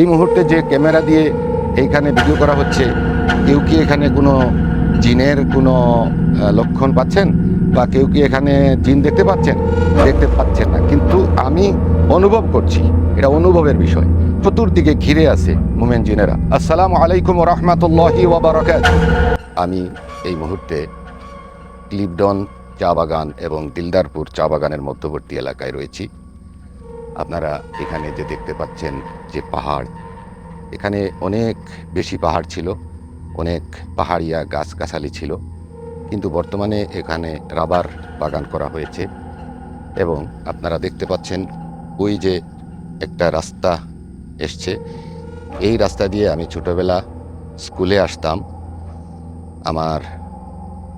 এই মুহূর্তে যে ক্যামেরা দিয়ে এইখানে ভিডিও করা হচ্ছে, কেউ কি এখানে কোনো জিনের কোনো লক্ষণ পাচ্ছেন? বা কেউ কি এখানে জিন দেখতে পাচ্ছেন? দেখতে পাচ্ছেন না। কিন্তু আমি অনুভব করছি, এটা অনুভবের বিষয়। চতুর্দিকে ঘিরে আছে মোমেন জিনেরা। আসসালামু আলাইকুম রহমতুল্লাহি ওবরাকাত আমি এই মুহূর্তে ক্লিপডন চা বাগান এবং দিলদারপুর চা বাগানের মধ্যবর্তী এলাকায় রয়েছি। আপনারা এখানে যে দেখতে পাচ্ছেন যে পাহাড়, এখানে অনেক বেশি পাহাড় ছিল, অনেক পাহাড়িয়া গাছগাছালি ছিল, কিন্তু বর্তমানে এখানে রাবার বাগান করা হয়েছে এবং আপনারা দেখতে পাচ্ছেন ওই যে একটা রাস্তা এসছে। এই রাস্তা দিয়ে আমি ছোটোবেলা স্কুলে আসতাম। আমার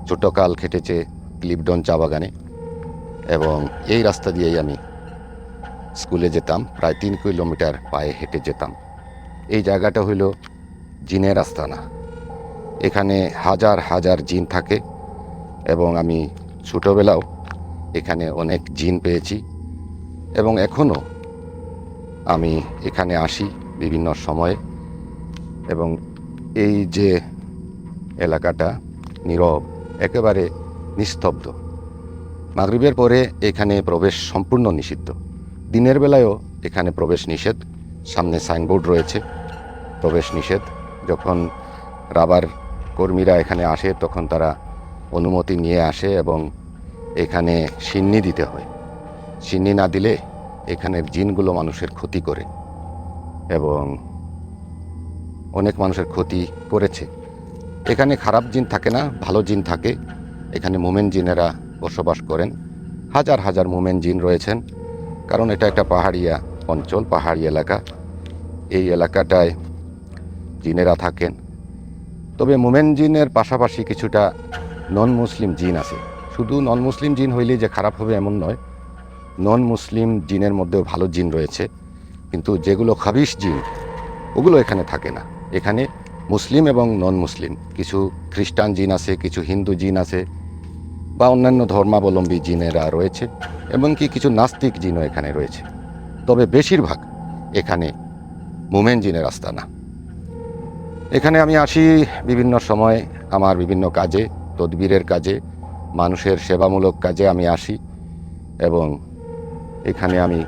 ছোটকাল খেটেছে ক্লিপডন চা বাগানে এবং এই রাস্তা দিয়েই আমি স্কুলে যেতাম, প্রায় তিন কিলোমিটার পায়ে হেঁটে যেতাম। এই জায়গাটা হইল জিনের আস্তানা। এখানে হাজার হাজার জিন থাকে এবং আমি ছোটোবেলাও এখানে অনেক জিন পেয়েছি এবং এখনও আমি এখানে আসি বিভিন্ন সময়ে এবং এই যে এলাকাটা নীরব, একেবারে নিস্তব্ধ। মাগরিবের পরে এখানে প্রবেশ সম্পূর্ণ নিষিদ্ধ। দিনের বেলায়ও এখানে প্রবেশ নিষেধ, সামনে সাইনবোর্ড রয়েছে। প্রবেশ নিষেধ, যখন রাবার কর্মীরা এখানে আসে, তখন তারা অনুমতি নিয়ে আসে এবং এখানে সিন্নি দিতে হয়। সিন্নি না দিলে এখানের জিনগুলো মানুষের ক্ষতি করে এবং অনেক মানুষের ক্ষতি করেছে। এখানে খারাপ জিন থাকে না, ভালো জিন থাকে। এখানে মোমেন জিনেরা বসবাস করেন। হাজার হাজার মোমেন জিন রয়েছেন। কারণ এটা একটা পাহাড়িয়া অঞ্চল, পাহাড়ি এলাকা। এই এলাকাটায় জিনেরা থাকেন। তবে মোমেন জিনের পাশাপাশি কিছুটা নন মুসলিম জিন আছে। শুধু নন মুসলিম জিন হইলেই যে খারাপ হবে এমন নয়। নন মুসলিম জিনের মধ্যেও ভালো জিন রয়েছে। কিন্তু যেগুলো খাবিস জিন, ওগুলো এখানে থাকে না। এখানে মুসলিম এবং নন মুসলিম কিছু খ্রিস্টান জিন আছে, কিছু হিন্দু জিন আছে বা অন্যান্য ধর্মাবলম্বী জিনেরা রয়েছে, এমনকি কিছু নাস্তিক জিনও এখানে রয়েছে। তবে বেশিরভাগ এখানে মুমেন জিনের আস্তানা। এখানে আমি আসি বিভিন্ন সময় আমার বিভিন্ন কাজে, তদবিরের কাজে, মানুষের সেবামূলক কাজে আমি আসি এবং এখানে আমি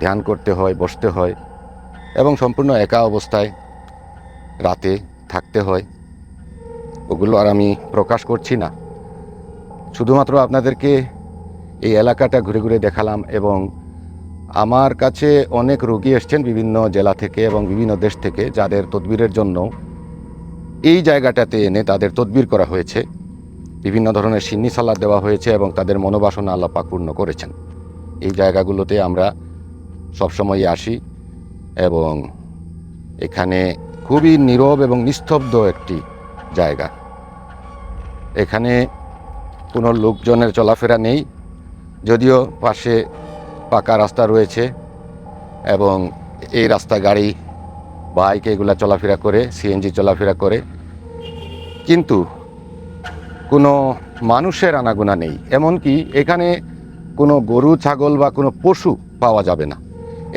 ধ্যান করতে হয়, বসতে হয় এবং সম্পূর্ণ একা অবস্থায় রাতে থাকতে হয়। ওগুলো আর আমি প্রকাশ করছি না। শুধুমাত্র আপনাদেরকে এই এলাকাটা ঘুরে ঘুরে দেখালাম এবং আমার কাছে অনেক রোগী এসছেন বিভিন্ন জেলা থেকে এবং বিভিন্ন দেশ থেকে যাদের তদবিরের জন্য এই জায়গাটাতে এনে তাদের তদবির করা হয়েছে। বিভিন্ন ধরনের সিন্নি সালাদ দেওয়া হয়েছে এবং তাদের মনোবাসনা আল্লাপাক পূর্ণ করেছেন। এই জায়গাগুলোতে আমরা সবসময় আসি এবং এখানে খুবই নীরব এবং নিস্তব্ধ একটি জায়গা। এখানে কোনো লোকজনের চলাফেরা নেই, যদিও পাশে পাকা রাস্তা রয়েছে এবং এই রাস্তা গাড়ি বাইক এগুলা চলাফেরা করে সিএনজি চলাফেরা করে। কিন্তু কোনো মানুষের আনাগোনা নেই, এমনকি এখানে কোনো গরু, ছাগল বা কোনো পশু পাওয়া যাবে না।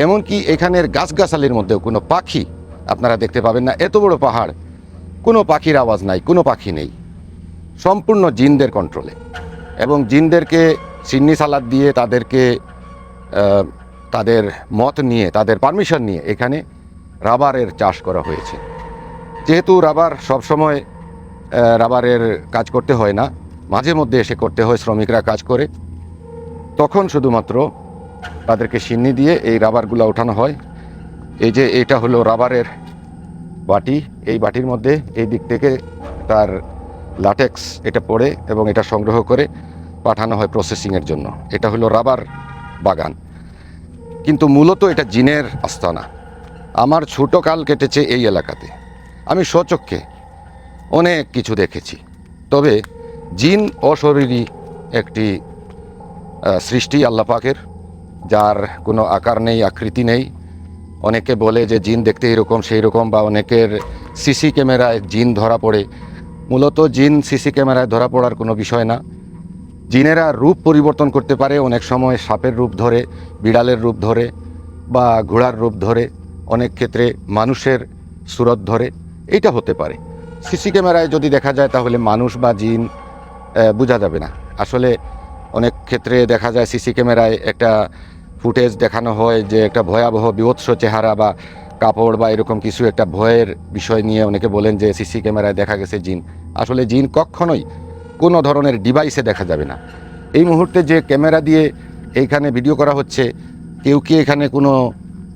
এমনকি এখানের গাছগাছালির মধ্যেও কোনো পাখি আপনারা দেখতে পাবেন না। এত বড় পাহাড়, কোনো পাখির আওয়াজ নাই, কোনো পাখি নেই। সম্পূর্ণ জিনদের কন্ট্রোলে এবং জিনদেরকে সিন্নি সালাদ দিয়ে তাদেরকে তাদের মত নিয়ে, তাদের পারমিশন নিয়ে এখানে রাবারের চাষ করা হয়েছে। যেহেতু রাবার সবসময় রাবারের কাজ করতে হয় না, মাঝে মধ্যে এসে করতে হয়, শ্রমিকরা কাজ করে, তখন শুধুমাত্র তাদেরকে সিন্নি দিয়ে এই রাবারগুলো ওঠানো হয়। এই যে, এটা হলো রাবারের বাটি, এই বাটির মধ্যে এই দিক থেকে তার লাটেক্স এটা পড়ে এবং এটা সংগ্রহ করে পাঠানো হয় প্রসেসিংয়ের জন্য। এটা হলো রাবার বাগান। কিন্তু মূলত এটা জিনের আস্তানা। আমার ছোট কাল কেটেছে এই এলাকাতে। আমি স্বচক্ষে অনেক কিছু দেখেছি। তবে জিন অশরীরী একটি সৃষ্টি আল্লাপাকের যার কোনো আকার নেই, আকৃতি নেই। অনেকে বলে যে জিন দেখতে এরকম সেই রকম বা অনেকের সিসি ক্যামেরায় জিন ধরা পড়ে। মূলত জিন সিসি ক্যামেরায় ধরা পড়ার কোনো বিষয় না। জিনেরা রূপ পরিবর্তন করতে পারে অনেক সময় সাপের রূপ ধরে, বিড়ালের রূপ ধরে বা ঘোড়ার রূপ ধরে, অনেক ক্ষেত্রে মানুষের সুরত ধরে, এইটা হতে পারে। সিসি ক্যামেরায় যদি দেখা যায় তাহলে মানুষ বা জিন বোঝা যাবে না। আসলে অনেক ক্ষেত্রে দেখা যায় সিসি ক্যামেরায় একটা ফুটেজ দেখানো হয় যে একটা ভয়াবহ বিভৎস চেহারা বা কাপড় বা এরকম কিছু একটা ভয়ের বিষয় নিয়ে অনেকে বলেন যে সিসি ক্যামেরায় দেখা গেছে জিন। আসলে জিন কখনোই কোনো ধরনের ডিভাইসে দেখা যাবে না। এই মুহূর্তে যে ক্যামেরা দিয়ে এইখানে ভিডিও করা হচ্ছে, কেউ কি এখানে কোনো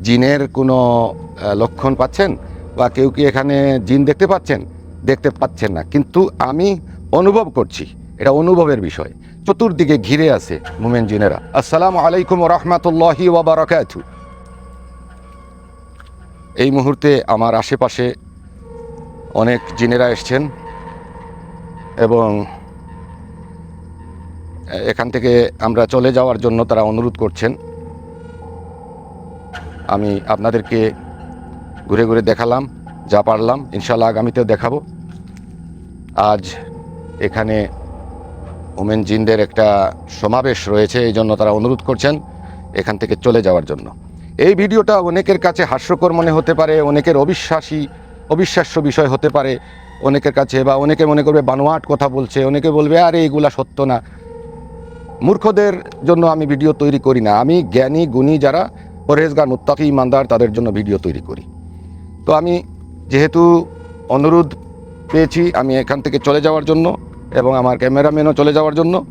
জিনের কোনো লক্ষণ পাচ্ছেন? বা কেউ কি এখানে জিন দেখতে পাচ্ছেন? দেখতে পাচ্ছেন না। কিন্তু আমি অনুভব করছি, এটা অনুভবের বিষয়। চতুর্দিকে ঘিরে আছে মোমেন জিনেরা। আসসালামু আলাইকুম রহমতুল্লাহি ওবরাকাতু এই মুহূর্তে আমার আশেপাশে অনেক জিনেরা এসছেন এবং এখান থেকে আমরা চলে যাওয়ার জন্য তারা অনুরোধ করছেন। আমি আপনাদেরকে ঘুরে ঘুরে দেখালাম, যা পারলাম ইনশাল্লাহ আগামীতেও দেখাবো। আজ এখানে ওমেন জিনদের একটা সমাবেশ রয়েছে, এই জন্য তারা অনুরোধ করছেন এখান থেকে চলে যাওয়ার জন্য। এই ভিডিওটা অনেকের কাছে হাস্যকর মনে হতে পারে, অনেকের অবিশ্বাসী, অবিশ্বাস্য বিষয় হতে পারে অনেকের কাছে, বা অনেকে মনে করবে বানোয়াট কথা বলছে, অনেকে বলবে, আরে, এগুলা সত্য না। মূর্খদের জন্য আমি ভিডিও তৈরি করি না। আমি জ্ঞানী, গুণী যারা পরহেজগার, মুত্তাকি, ইমানদার, তাদের জন্য ভিডিও তৈরি করি। তো আমি যেহেতু অনুরোধ পেয়েছি আমি এখান থেকে চলে যাওয়ার জন্য এবং আমার ক্যামেরাম্যানও চলে যাওয়ার জন্য,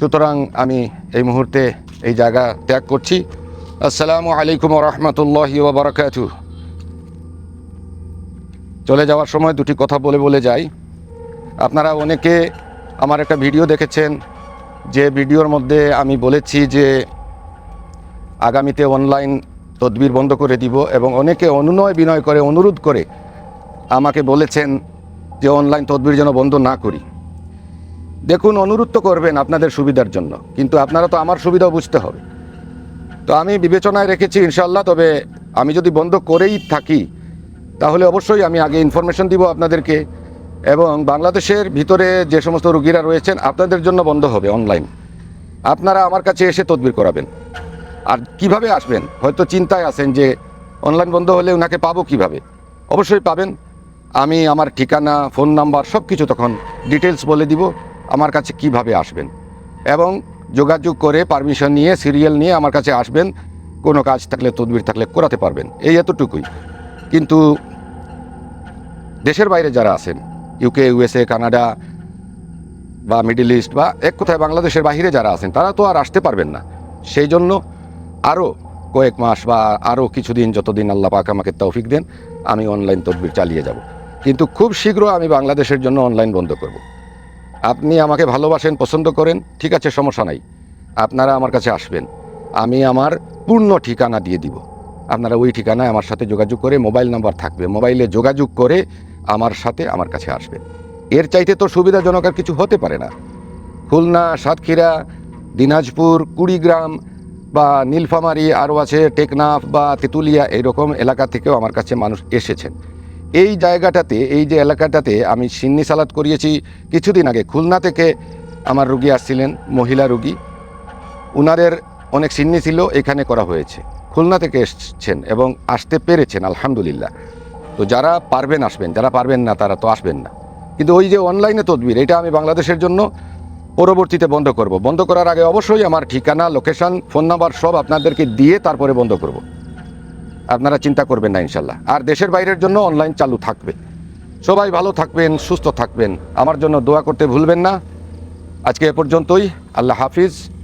সুতরাং আমি এই মুহূর্তে এই জায়গা ত্যাগ করছি। আসসালামু আলাইকুম রহমতুল্লাহ বারাকাতু। চলে যাওয়ার সময় দুটি কথা বলে বলে যাই। আপনারা অনেকে আমার একটা ভিডিও দেখেছেন, যে ভিডিওর মধ্যে আমি বলেছি যে আগামীতে অনলাইন তদবির বন্ধ করে দিব এবং অনেকে অনুনয় বিনয় করে, অনুরোধ করে আমাকে বলেছেন যে অনলাইন তদবির যেন বন্ধ না করি। দেখুন, অনুরোধ তো করবেন আপনাদের সুবিধার জন্য, কিন্তু আপনারা তো আমার সুবিধাও বুঝতে হবে। তো আমি বিবেচনায় রেখেছি ইনশাল্লাহ তবে আমি যদি বন্ধ করেই থাকি, তাহলে অবশ্যই আমি আগে ইনফরমেশন দিব আপনাদেরকে এবং বাংলাদেশের ভিতরে যে সমস্ত রুগীরা রয়েছেন, আপনাদের জন্য বন্ধ হবে অনলাইন আপনারা আমার কাছে এসে তদবির করাবেন। আর কীভাবে আসবেন? হয়তো চিন্তায় আছেন যে অনলাইন বন্ধ হলে ওনাকে পাবো কীভাবে? অবশ্যই পাবেন। আমি আমার ঠিকানা ফোন নাম্বার সব কিছু তখন ডিটেলস বলে দিব, আমার কাছে কীভাবে আসবেন। এবং যোগাযোগ করে পারমিশন নিয়ে, সিরিয়াল নিয়ে আমার কাছে আসবেন। কোনো কাজ থাকলে, তদবির থাকলে করাতে পারবেন। এই এতটুকুই। কিন্তু দেশের বাইরে যারা আছেন ইউকে ইউএসএ কানাডা বা মিডিল ইস্ট বা এক কথায় বাংলাদেশের বাইরে যারা আছেন, তারা তো আর আসতে পারবেন না। সেই জন্য আরও কয়েক মাস বা আরও কিছুদিন, যতদিন আল্লাহ পাক আমাকে তৌফিক দেন, আমি অনলাইন তদবির চালিয়ে যাব। কিন্তু খুব শীঘ্র আমি বাংলাদেশের জন্য অনলাইন বন্ধ করব। আপনি আমাকে ভালোবাসেন, পছন্দ করেন, ঠিক আছে, সমস্যা নাই। আপনারা আমার কাছে আসবেন। আমি আমার পূর্ণ ঠিকানা দিয়ে দিব। আপনারা ওই ঠিকানায় আমার সাথে যোগাযোগ করে মোবাইল নাম্বার থাকবে। মোবাইলে যোগাযোগ করে আমার সাথে আমার কাছে আসবেন। এর চাইতে তো সুবিধাজনক আর কিছু হতে পারে না। খুলনা, সাতক্ষীরা, দিনাজপুর, কুড়িগ্রাম বা নীলফামারী, আরও আছে টেকনাফ বা তেঁতুলিয়া, এরকম এলাকা থেকেও আমার কাছে মানুষ এসেছেন। এই জায়গাটাতে, এই যে এলাকাটাতে আমি সিন্নি সালাদ করিয়েছি, কিছুদিন আগে খুলনা থেকে আমার রুগী আসছিলেন, মহিলা রুগী। উনাদের অনেক সিন্নি ছিল, এখানে করা হয়েছে। খুলনা থেকে এসছেন এবং আসতে পেরেছেন, আলহামদুলিল্লাহ। তো যারা পারবেন আসবেন, যারা পারবেন না, তারা তো আসবেন না। কিন্তু ওই যে অনলাইনে তদবির, এটা আমি বাংলাদেশের জন্য পরবর্তীতে বন্ধ করব। বন্ধ করার আগে অবশ্যই আমার ঠিকানা, লোকেশন, ফোন নাম্বার সব আপনাদেরকে দিয়ে তারপরে বন্ধ করব। আপনারা চিন্তা করবেন না ইনশাল্লাহ। আর দেশের বাইরের জন্য অনলাইন চালু থাকবে। সবাই ভালো থাকবেন, সুস্থ থাকবেন। আমার জন্য দোয়া করতে ভুলবেন না। আজকে এ পর্যন্তই। আল্লাহ হাফিজ।